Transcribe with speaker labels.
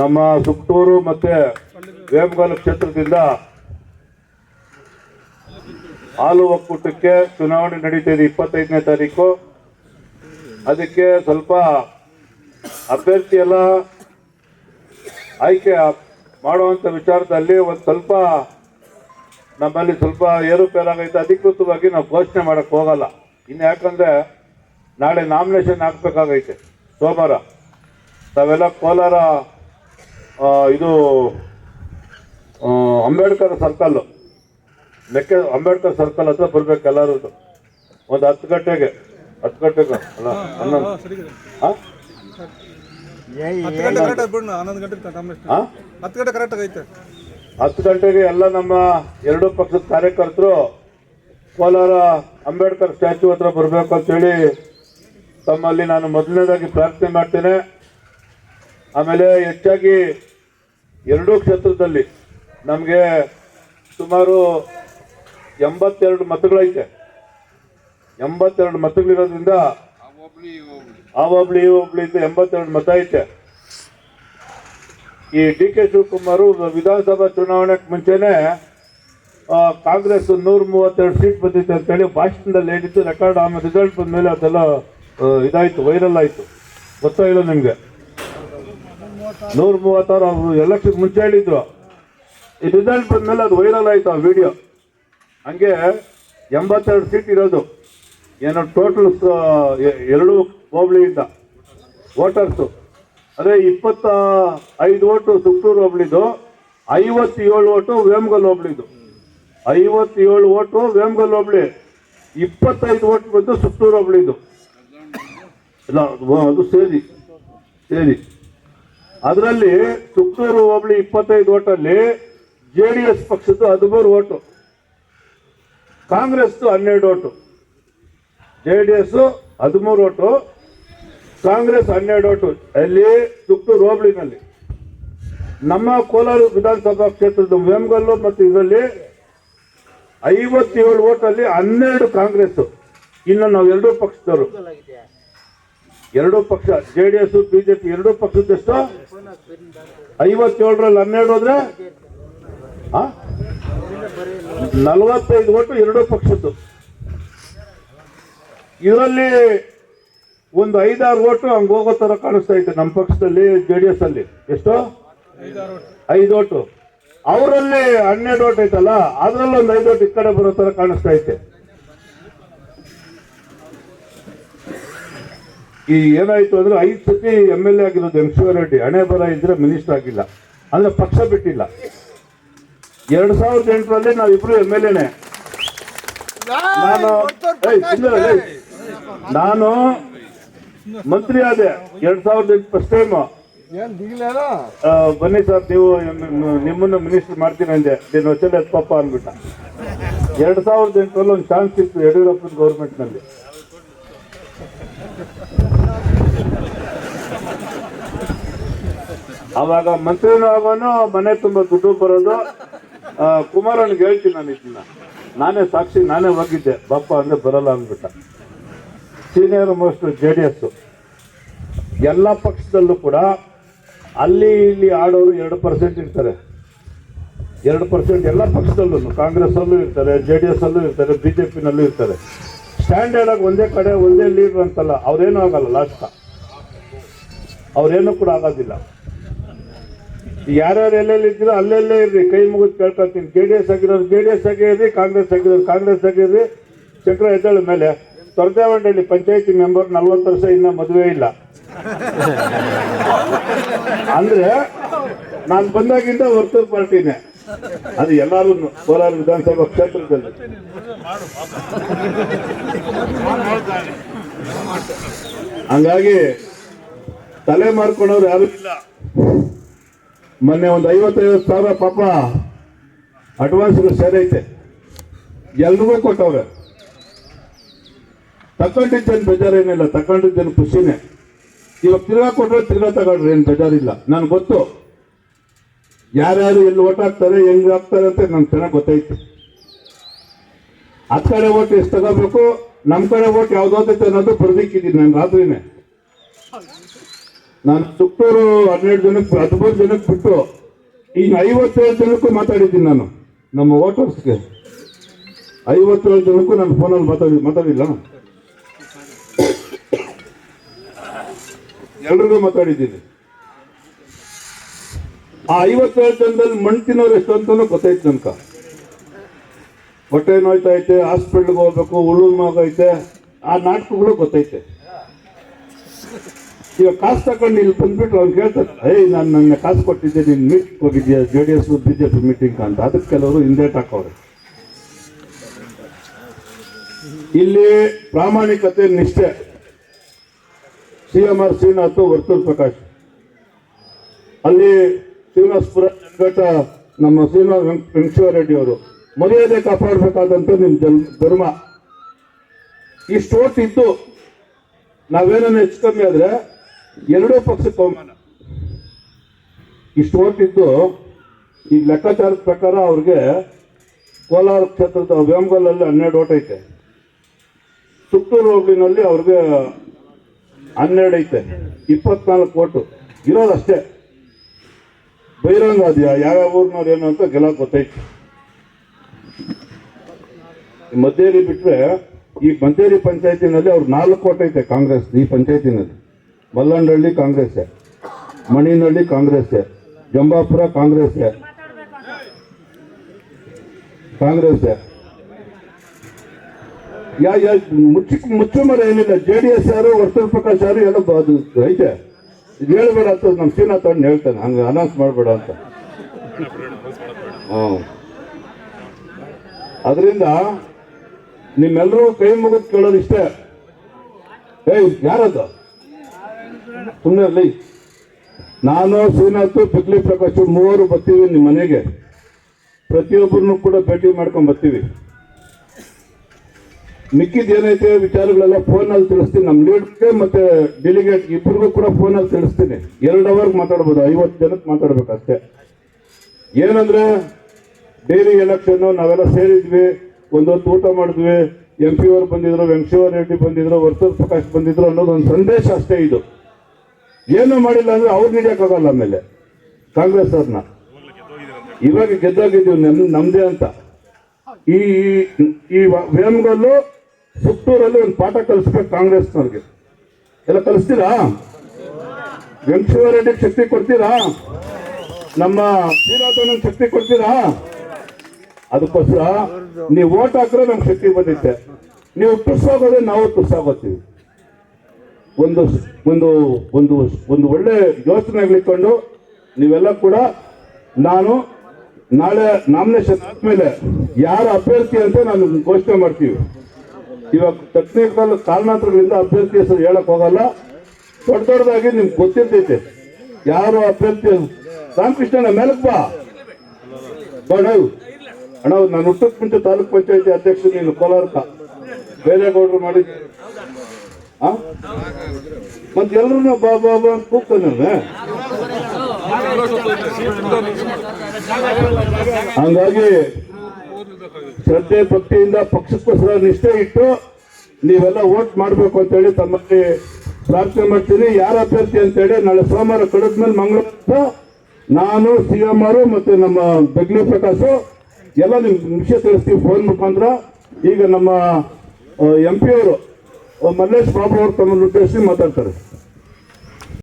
Speaker 1: ನಮ್ಮ ಸುಕ್ತೂರು ಮತ್ತೆ ವೇಮಗಲ್ ಕ್ಷೇತ್ರದಿಂದ ಹಾಲು ಒಕ್ಕೂಟಕ್ಕೆ ಚುನಾವಣೆ ನಡೀತಾ ಇದೆ ಇಪ್ಪತ್ತೈದನೇ ತಾರೀಕು. ಅದಕ್ಕೆ ಸ್ವಲ್ಪ ಅಭ್ಯರ್ಥಿ ಎಲ್ಲ ಆಯ್ಕೆ ಮಾಡುವಂಥ ವಿಚಾರದಲ್ಲಿ ಒಂದು ಸ್ವಲ್ಪ ನಮ್ಮಲ್ಲಿ ಸ್ವಲ್ಪ ಏರುಪೇರಾಗೈತೆ ಅಧಿಕೃತವಾಗಿ ನಾವು ಘೋಷಣೆ ಮಾಡಕ್ಕೆ ಹೋಗಲ್ಲ. ಇನ್ನು ಯಾಕಂದ್ರೆ ನಾಳೆ ನಾಮಿನೇಷನ್ ಹಾಕ್ಬೇಕಾಗೈತೆ ಸೋಮವಾರ. ತಾವೆಲ್ಲ ಕೋಲಾರ ಆ, ಇದು ಆ, ಅಂಬೇಡ್ಕರ್ ಸರ್ಕಲ್ಲು ಮೆಕ್ಕೆ ಅಂಬೇಡ್ಕರ್ ಸರ್ಕಲ್ ಹತ್ರ ಬರ್ಬೇಕು ಎಲ್ಲರೂ ಒಂದು ಹತ್ತು ಗಂಟೆಗೆ ಹತ್ತು ಗಂಟೆಗೆ ಅಲ್ಲ ಹನ್ನೊಂದು. ಹಾಂ
Speaker 2: ಹತ್ತು ಗಂಟೆಗೆ
Speaker 1: ಎಲ್ಲ ನಮ್ಮ ಎರಡೂ ಪಕ್ಷದ ಕಾರ್ಯಕರ್ತರು ಕೋಲಾರ ಅಂಬೇಡ್ಕರ್ ಸ್ಟ್ಯಾಚ್ಯೂ ಹತ್ರ ಬರಬೇಕು ಅಂತೇಳಿ ತಮ್ಮಲ್ಲಿ ನಾನು ಮೊದಲನೇದಾಗಿ ಪ್ರಾರ್ಥನೆ ಮಾಡ್ತೇನೆ. ಆಮೇಲೆ ಹೆಚ್ಚಾಗಿ ಎರಡೂ ಕ್ಷೇತ್ರದಲ್ಲಿ ನಮಗೆ ಸುಮಾರು ಎಂಬತ್ತೆರಡು ಮತಗಳೈತೆ. ಎಂಬತ್ತೆರಡು ಮತಗಳಿರೋದ್ರಿಂದ ಆ ಒಬ್ಳಿ ಈ ಅಂತ ಎಂಬತ್ತೆರಡು ಮತ ಐತೆ. ಈ ಡಿ ಕೆ ಶಿವಕುಮಾರ್ ವಿಧಾನಸಭಾ ಚುನಾವಣೆಗೆ ಮುಂಚೆನೆ ಕಾಂಗ್ರೆಸ್ ನೂರ ಮೂವತ್ತೆರಡು ಸೀಟ್ ಬಂದಿತ್ತು ಅಂತೇಳಿ ಭಾಷಣದಲ್ಲಿ ಹೇಳಿತ್ತು ರೆಕಾರ್ಡ್ ಆಮೇಲೆ ರಿಸಲ್ಟ್ ಬಂದಮೇಲೆ ಅದೆಲ್ಲ ಇದಾಯಿತು ಇದಾಯ್ತು ವೈರಲ್ ಆಯಿತು. ಗೊತ್ತಾಗಿಲ್ಲ ನಿಮಗೆ. ನೂರ ಮೂವತ್ತಾರು ಅವರು ಎಲೆಕ್ಷನ್ ಮುಂಚೆ ಹೇಳಿದ್ರು. ಈ ರಿಸಲ್ಟ್ ಬಂದಮೇಲೆ ಅದು ವೈರಲ್ ಆಯಿತು ಆ ವಿಡಿಯೋ ಹಂಗೆ ಎಂಬತ್ತೆರಡು ಸೀಟ್ ಇರೋದು. ಏನೋ ಟೋಟಲ್ ಎರಡು ಹೋಬಳಿಯಿಂದ ವೋಟರ್ಸು ಅದೇ ಇಪ್ಪತ್ತ ಐದು ಓಟು ಸುತ್ತೂರು ಹೋಬಳಿದು, ಐವತ್ತೇಳು ಓಟು ವೇಮಗಲ್ ಹೋಬಳಿದು. ಐವತ್ತೇಳು ಓಟು ವೇಮಗಲ್ ಹೋಬಳಿ. ಇಪ್ಪತ್ತೈದು ಓಟ್ ಬಂದು ಸುತ್ತೂರು ಹೋಬಳಿದು. ಇಲ್ಲ ಅದು- ಅದು ಸೇರಿ ಸೇರಿ. ಅದರಲ್ಲಿ ತುಮಕೂರು ಹೋಬಳಿ ಇಪ್ಪತ್ತೈದು ಓಟಲ್ಲಿ ಜೆ ಡಿ ಎಸ್ ಪಕ್ಷದ್ದು ಹದಿಮೂರು ಓಟು, ಕಾಂಗ್ರೆಸ್ದು ಹನ್ನೆರಡು ಓಟು, ಜೆ ಡಿ ಎಸ್ ಹದಿಮೂರು ಓಟು, ಕಾಂಗ್ರೆಸ್ ಹನ್ನೆರಡು ಓಟು ಅಲ್ಲಿ ತುಕ್ತೂರು ಹೋಬಳಿನಲ್ಲಿ. ನಮ್ಮ ಕೋಲಾರ ವಿಧಾನಸಭಾ ಕ್ಷೇತ್ರದ ವೇಮಗಲ್ಲು ಮತ್ತು ಇದರಲ್ಲಿ ಐವತ್ತೇಳು ಓಟಲ್ಲಿ ಹನ್ನೆರಡು ಕಾಂಗ್ರೆಸ್ ಇನ್ನು ನಾವು ಎರಡೂ ಪಕ್ಷದವರು. ಎರಡೂ ಪಕ್ಷ ಜೆ ಡಿ ಎಸ್ ಬಿಜೆಪಿ ಎರಡೂ ಪಕ್ಷದಷ್ಟು ಐವತ್ತೇಳರಲ್ಲಿ ಹನ್ನೆರಡು ಹೋದ್ರೆ? ಆ? ನಲವತ್ತೈದು ಓಟು ಎರಡೂ ಪಕ್ಷದ್ದು. ಇದರಲ್ಲಿ ಒಂದು ಐದಾರು ಓಟು ಹಂಗೆ ಹೋಗೋ ಥರ ಕಾಣಿಸ್ತಾ ಐತೆ ನಮ್ಮ ಪಕ್ಷದಲ್ಲಿ ಜೆ ಡಿ ಎಸ್ ಅಲ್ಲಿ. ಎಷ್ಟು? ಐದು ಓಟು. ಅವರಲ್ಲಿ ಹನ್ನೆರಡು ಓಟ್ ಐತಲ್ಲ ಅದರಲ್ಲಿ ಒಂದು ಐದು ಓಟ್ ಈ ಕಡೆ ಬರೋ ಥರ ಕಾಣಿಸ್ತಾ ಐತೆ. ಈ ಏನಾಯ್ತು ಅಂದ್ರೆ ಐದು ಸತಿ ಎಂ ಎಲ್ ಎ ಆಗಿರೋದು ಎಂ ಶಿವರೆಡ್ಡಿ ಹಣೆ ಬರ ಇದ್ರೆ ಮಿನಿಸ್ಟರ್ ಆಗಿಲ್ಲ. ಅಂದ್ರೆ ಪಕ್ಷ ಬಿಟ್ಟಿಲ್ಲ. ಎರಡ್ ಸಾವಿರದ ಎಂಟರಲ್ಲಿ ನಾವಿಬ್ರು ಎಂ ಎಲ್ ಎನೆ ನಾನು ಮಂತ್ರಿ ಆದೆ ಎರಡ್ ಸಾವಿರದ ಎಂಟು ಫಸ್ಟ್ ಟೈಮ್ ಬನ್ನಿ ಸರ್ ನೀವು ನಿಮ್ಮ- ನಿಮ್ಮನ್ನು ಮಿನಿಸ್ಟರ್ ಮಾಡ್ತೀನಿ ಅಂದೆ. ನೀನು ವಚನ ಪಪ್ಪ ಅಂದ್ಬಿಟ್ಟ. ಎರಡ್ ಸಾವಿರದ ಎಂಟರಲ್ಲಿ ಒಂದು ಚಾನ್ಸ್ ಇತ್ತು ಯಡಿಯೂರಪ್ಪನ ಗೌರ್ಮೆಂಟ್ನಲ್ಲಿ ಅವಾಗ ಮಂತ್ರಿನೂ ಆಗೋನು, ಮನೆ ತುಂಬ ದುಡ್ಡು ಬರೋದು. ಕುಮಾರನ್ ಹೇಳ್ತೀನಿ ನಾನು ಇದನ್ನ. ನಾನೇ ಸಾಕ್ಷಿ, ನಾನೇ ಹೋಗಿದ್ದೆ. ಬಾಪ ಅಂದ್ರೆ ಬರಲ್ಲ ಅಂದ್ಬಿಟ್ಟ. Senior most J D S ಎಲ್ಲ ಪಕ್ಷದಲ್ಲೂ ಕೂಡ ಅಲ್ಲಿ ಇಲ್ಲಿ ಆಡೋರು ಎರಡು ಪರ್ಸೆಂಟ್ ಇರ್ತಾರೆ. ಎರಡು ಪರ್ಸೆಂಟ್ ಎಲ್ಲ ಪಕ್ಷದಲ್ಲೂ ಕಾಂಗ್ರೆಸ್ ಅಲ್ಲೂ ಇರ್ತಾರೆ ಜೆ ಡಿ ಎಸ್ ಅಲ್ಲೂ ಇರ್ತಾರೆ ಬಿ ಜೆ ಪಿನಲ್ಲೂ ಇರ್ತಾರೆ. ಸ್ಟ್ಯಾಂಡರ್ಡ್ ಆಗಿ ಒಂದೇ ಕಡೆ, ಒಂದೇ ಲೀಡರ್ ಅಂತಲ್ಲ, ಅವ್ರೇನು ಆಗಲ್ಲ ಲಾಸ್ಟ್ ಅವ್ರೇನು ಕೂಡ ಆಗೋದಿಲ್ಲ. ಯಾರ್ಯಾರು ಎಲ್ಲೆಲ್ಲಿ ಇದ್ದೀರೋ ಅಲ್ಲೆಲ್ಲೇ ಇರ್ರಿ. ಕೈ ಮುಗಿದು ಕೇಳ್ಕೊಳ್ತೀನಿ ಜೆ ಡಿ ಎಸ್ ಆಗಿರೋರು ಜೆ ಡಿ ಎಸ್ ಆಗಿರ್ರಿ ಕಾಂಗ್ರೆಸ್ ಆಗಿರೋರು ಕಾಂಗ್ರೆಸ್ ಆಗಿರ್ರಿ ಚಕ್ರ ಎದ್ದೇಳ ಮೇಲೆ. ತೊರದೇವಂಡಳ್ಳಿ ಪಂಚಾಯತಿ ಮೆಂಬರ್ ನಲ್ವತ್ತು ವರ್ಷ ಇನ್ನ ಮದುವೆ ಇಲ್ಲ. ಅಂದ್ರೆ ನಾನು ಬಂದಾಗಿಂದ ವರ್ತೂರ್ ಪಾರ್ಟಿನೇ. ಅದು ಎಲ್ಲರೂ ಕೋಲಾರ ವಿಧಾನಸಭಾ ಕ್ಷೇತ್ರದಲ್ಲಿ. ಹಂಗಾಗಿ ತಲೆ ಮಾರ್ಕೊಂಡವ್ರು ಯಾರು ಇಲ್ಲ. ಮೊನ್ನೆ ಒಂದು ಐವತ್ತೈವತ್ತು ಸಾವಿರ ಪಾಪ ಅಡ್ವಾನ್ಸ್ಗಳು ಸೇರೈತೆ ಎಲ್ರಿಗೂ ಕೊಟ್ಟವ್ರೆ. ತಗೊಂಡಿದ್ದೇನು ಬೇಜಾರೇನಿಲ್ಲ ತಗೊಂಡಿದ್ದೇನು ಖುಷಿನೇ. ಇವಾಗ ತಿರ್ಗಾ ಕೊಟ್ಟರೆ ತಿರ್ಗಾ ತಗೊಳ್ರಿ ಏನು ಬೇಜಾರಿಲ್ಲ. ನನಗೆ ಗೊತ್ತು. ಯಾರ್ಯಾರು ಎಲ್ಲಿ ಓಟ್ ಹಾಕ್ತಾರೆ, ಹೆಂಗ್ ಹಾಕ್ತಾರೆ ಅಂತ ನನಗೆ ಚೆನ್ನಾಗಿ ಗೊತ್ತೈತೆ. ಹತ್ತು ಕಡೆ ಓಟ್ ಎಷ್ಟು ತಗೋಬೇಕು ನಮ್ಮ ಕಡೆ ಓಟ್ ಯಾವ್ದು ಹೋಗ್ತೈತೆ ಅನ್ನೋದು ಬರ್ದಿಕ್ಕಿದ್ದೀನಿ ನಾನು ರಾತ್ರಿನೇ. ನಾನು ಸುತ್ತೂರು ಹನ್ನೆರಡು ಜನಕ್ಕೆ, ಹದಿಮೂರು ಜನಕ್ಕೆ ಬಿಟ್ಟು ಈಗ ಐವತ್ತೇಳು ಜನಕ್ಕೂ ಮಾತಾಡಿದ್ದೀನಿ ನಾನು, ನಮ್ಮ ವೋಟರ್ಸ್ಗೆ. ಐವತ್ತೇಳು ಜನಕ್ಕೂ ನಾನು ಫೋನಲ್ಲಿ ಮಾತಾಡಿ, ಮಾತಾಡಿಲ್ಲ. ಎಲ್ರಿಗೂ ಮಾತಾಡಿದ್ದೀನಿ. ಆ ಐವತ್ತೇಳು ಜನದಲ್ಲಿ ಮಣ್ಣು ತಿನ್ನೋರು ಎಷ್ಟು ಅಂತಲೂ ಗೊತ್ತಾಯ್ತು ತನಕ ಹೊಟ್ಟೆ ನೋಯ್ತೈತೆ, ಹಾಸ್ಪಿಟ್ಲ್ಗೆ ಹೋಗ್ಬೇಕು ಉಳುಮಾಗೈತೆ ಆ ನಾಟಕಗಳು ಗೊತ್ತೈತೆ. ಈಗ ಕಾಸು ತಗೊಂಡು ಇಲ್ಲಿ ಬಂದ್ಬಿಟ್ಟು ಅವ್ರು ಕೇಳ್ತಾರೆ ಏಯ್, ನಾನು ನನ್ನ ಕಾಸು ಕೊಟ್ಟಿದ್ದೆ, ನೀನು ಮೀಟ್ ಹೋಗಿದ್ಯಾ? J D S B J P meeting ಅಂತ. ಅದಕ್ಕೆ ಕೆಲವರು ಹಿಂದೇಟ್ ಹಾಕೋರು ಇಲ್ಲಿ ಪ್ರಾಮಾಣಿಕತೆ ನಿಷ್ಠೆ. C M R Srinath, Varthur Prakash. ಅಲ್ಲಿ ಶ್ರೀನಿವಾಸಪುರ ಜನಘಟ ನಮ್ಮ ಶ್ರೀನಿವಾಸ ವೆಂಕಟೇಶ್ವರ ರೆಡ್ಡಿ ಅವರು. ಮರ್ಯಾದೆ ಕಾಪಾಡಬೇಕಾದಂತ ನಿಮ್ಮ ಜನ್, ಧರ್ಮ. ಇಷ್ಟು ಓಟ್ ಇದ್ದು ನಾವೇನ ಹೆಚ್ಚು ಕಮ್ಮಿ ಆದ್ರೆ ಎರಡೂ ಪಕ್ಷಕ್ಕೆ ಅವಮಾನ ಇಷ್ಟು ಓಟಿದ್ದು ಈ ಲೆಕ್ಕಾಚಾರದ ಪ್ರಕಾರ ಅವ್ರಿಗೆ ಕೋಲಾರ ಕ್ಷೇತ್ರದ ವೇಮಗಲ್ಲಲ್ಲಿ ಹನ್ನೆರಡು ಓಟ್ ಐತೆ. ಸುತ್ತೂರು ಹೋಗ್ಲಿನಲ್ಲಿ ಅವ್ರಿಗೆ ಹನ್ನೆರಡು ಐತೆ. ಇಪ್ಪತ್ನಾಲ್ಕು ಓಟು. ಇರೋದಷ್ಟೇ ಬಹಿರಂಗ ಅದ್ಯಾ ಯಾವ್ಯಾವ ಊರ್ನವ್ರು ಏನು ಅಂತ ಗೆಲ್ಲ ಗೊತ್ತೈತೆ. ಮದ್ದೇರಿ ಬಿಟ್ರೆ ಈ ಮದ್ದೇರಿ ಪಂಚಾಯತಿನಲ್ಲಿ ಅವ್ರು ನಾಲ್ಕು ಓಟ್ ಐತೆ ಕಾಂಗ್ರೆಸ್ ಈ ಪಂಚಾಯತಿನಲ್ಲಿ. ಮಲ್ಲಂಡಹಳ್ಳಿ ಕಾಂಗ್ರೆಸ್ ಮಣಿನಹಳ್ಳಿ ಕಾಂಗ್ರೆಸ್ ಜಂಬಾಪುರ ಕಾಂಗ್ರೆಸ್ ಕಾಂಗ್ರೆಸ್ ಯಾ ಯಾ ಮುಚ್ಚು ಮುಚ್ಚುಮರ ಏನಿಲ್ಲ, ಜೆ ಡಿ ಎಸ್ ಯಾರು, ವರ್ತೂರ್ ಪ್ರಕಾಶ್ ಯಾರು ಬ- ಅದು ಐತೆ. ಇದು ಹೇಳ್ಬೇಡ ಅಂತ ನಮ್ಮ ಶ್ರೀನಾಥ್ ಅಣ್ಣ ಹೇಳ್ತಾನೆ, ಹಂಗೆ ಅನೌನ್ಸ್ ಮಾಡಬೇಡ ಅಂತ. ಅದರಿಂದ ನಿಮ್ಮೆಲ್ಲರೂ ಕೈ ಮುಗಿದು ಕೇಳೋದು ಇಷ್ಟೇ. ಏಯ್, ಯಾರದು? ಸುಮ್ಮನೆ ನಾನು, ಶ್ರೀನಾಥ್, ಪಿಕ್ಲಿ ಪ್ರಕಾಶ್ ಮೂವರು ಬರ್ತೀವಿ ನಿಮ್ಮ ಮನೆಗೆ. ಪ್ರತಿಯೊಬ್ಬರನ್ನು ಕೂಡ ಭೇಟಿ ಮಾಡ್ಕೊಂಡು ಬರ್ತೀವಿ. ಮಿಕ್ಕಿದ ಏನೈತೆ ವಿಚಾರಗಳೆಲ್ಲ ಫೋನಲ್ಲಿ ತಿಳಿಸ್ತೀನಿ. ನಮ್ಮ ಲೀಡ್ಗೆ ಮತ್ತೆ ಡೆಲಿಗೇಟ್ ಇಬ್ಬರಿಗೂ ಕೂಡ ಫೋನಲ್ಲಿ ತಿಳಿಸ್ತೀನಿ. ಎರಡು ಅವರ್ಗೆ ಮಾತಾಡ್ಬೋದು, ಐವತ್ತು ಜನಕ್ಕೆ ಮಾತಾಡ್ಬೇಕು ಅಷ್ಟೇ ಏನಂದ್ರೆ ಡೈಲಿ ಎಲೆಕ್ಷನ್ ನಾವೆಲ್ಲ ಸೇರಿದ್ವಿ ಒಂದೊತ್ತು ಊಟ ಮಾಡಿದ್ವಿ. ಎಂ ಪಿ ಅವರು ಬಂದಿದ್ರು, ವೆಂಕಟೇಶ್ವರ ರೆಡ್ಡಿ ಬಂದಿದ್ರು, ವರ್ತೂರ್ ಪ್ರಕಾಶ್ ಬಂದಿದ್ರು ಅನ್ನೋದು ಒಂದು ಸಂದೇಶ ಅಷ್ಟೇ ಇದು. ಏನು ಮಾಡಿಲ್ಲ ಅಂದ್ರೆ ಅವ್ರು ಹಿಡಿಯಕ್ಕಾಗಲ್ಲ ಆಮೇಲೆ. ಕಾಂಗ್ರೆಸ್ ಅವ್ರನ್ನ ಇವಾಗ ಗೆದ್ದೋಗಿದ್ದೀವಿ ನಮ್, ನಮ್ದೇ ಅಂತ. ಈ ಈ ವೇಮಗಲ್ಲು ಸುತ್ತೂರಲ್ಲಿ ಒಂದು ಪಾಠ ಕಲಿಸ್ಬೇಕು ಕಾಂಗ್ರೆಸ್ನವ್ರಿಗೆ. ಎಲ್ಲ ಕಲಿಸ್ತೀರಾ? ವೆಂಕಟೇಶ್ವರ ಶಕ್ತಿ ಕೊಡ್ತೀರಾ? ನಮ್ಮ ಶ್ರೀನಾಥನಿಗೆ ಶಕ್ತಿ ಕೊಡ್ತೀರಾ? ಅದಕ್ಕೋಸ್ಕರ ನೀವು ಓಟ್ ಹಾಕಿದ್ರೆ ನಮ್ಗೆ ಶಕ್ತಿ ಬಂದಿತ್ತೆ. ನೀವು ತುಸ್ಸಾಗೋದ್ರೆ ನಾವು ತುಸ್ಸಾಗೋತೀವಿ ಒಂದು ಒಂದು ಒಂದು ಒಂದು ಒಳ್ಳೆ ಯೋಚನೆಗಳಿಟ್ಕೊಂಡು ನೀವೆಲ್ಲ ಕೂಡ ನಾನು ನಾಳೆ ನಾಮಿನೇಷನ್ ಆದ್ಮೇಲೆ ಯಾರ ಅಭ್ಯರ್ಥಿ ಅಂತ ನಾನು ಘೋಷಣೆ ಮಾಡ್ತೀವಿ. ಇವಾಗ ಟೆಕ್ನಿಕಲ್ ಕಾರಣಾಂತರಗಳಿಂದ ಅಭ್ಯರ್ಥಿ ಹೆಸರು ಹೇಳಕ್ ಹೋಗಲ್ಲ. ದೊಡ್ಡ ದೊಡ್ಡದಾಗಿ ನಿಮ್ಗೆ ಗೊತ್ತಿರ್ತೈತೆ. ಯಾರು ಅಭ್ಯರ್ಥಿ ರಾಮಕೃಷ್ಣನ ಮೇಲಕ್ ಬಾ. ಅಣ್ಣ, ನಾನು ಹುಟ್ಟಕ್ ಮುಂಚೆ ತಾಲೂಕ್ ಪಂಚಾಯತಿ ಅಧ್ಯಕ್ಷ ನೀನು ಕೋಲಾರಕ. ಬೇರೆ ಗೌಡ್ರು ಆ ಮತ್ತೆ ಎಲ್ಲರೂ ಬಾ ಬಾ ಬಾ ಹಂಗಾಗಿ ಶ್ರದ್ಧೆ ಭಕ್ತಿಯಿಂದ ಪಕ್ಷಕ್ಕೋಸ್ಕರ ನಿಷ್ಠೆ ಇಟ್ಟು ನೀವೆಲ್ಲ ವೋಟ್ ಮಾಡಬೇಕು ಅಂತೇಳಿ ತಮ್ಮಲ್ಲಿ ಪ್ರಾರ್ಥನೆ ಮಾಡ್ತೀನಿ. ಯಾರ ಅಭ್ಯರ್ಥಿ ಅಂತೇಳಿ ನಾಳೆ ಸೋಮವಾರ ಮೇಲೆ ಮಂಗಳೂರು ನಾನು, ಸಿ ಎಂ ಆರು ಮತ್ತೆ ನಮ್ಮ ಬೆಗ್ಲಿ ಪ್ರಕಾಶ್ ಎಲ್ಲ ನಿಮ್ಗೆ ವಿಷಯ ತಿಳಿಸ್ತೀವಿ. ಫೋನ್ ಮುಖಾಂತರ. ಈಗ ನಮ್ಮ ಎಂ ಪಿ ಅವರು ಮಲ್ಲೇಶ್ ಬಾಬು ಅವರು ತಮ್ಮನ್ನು ಉದ್ದೇಶಿಸಿ ಮಾತಾಡ್ತಾರೆ.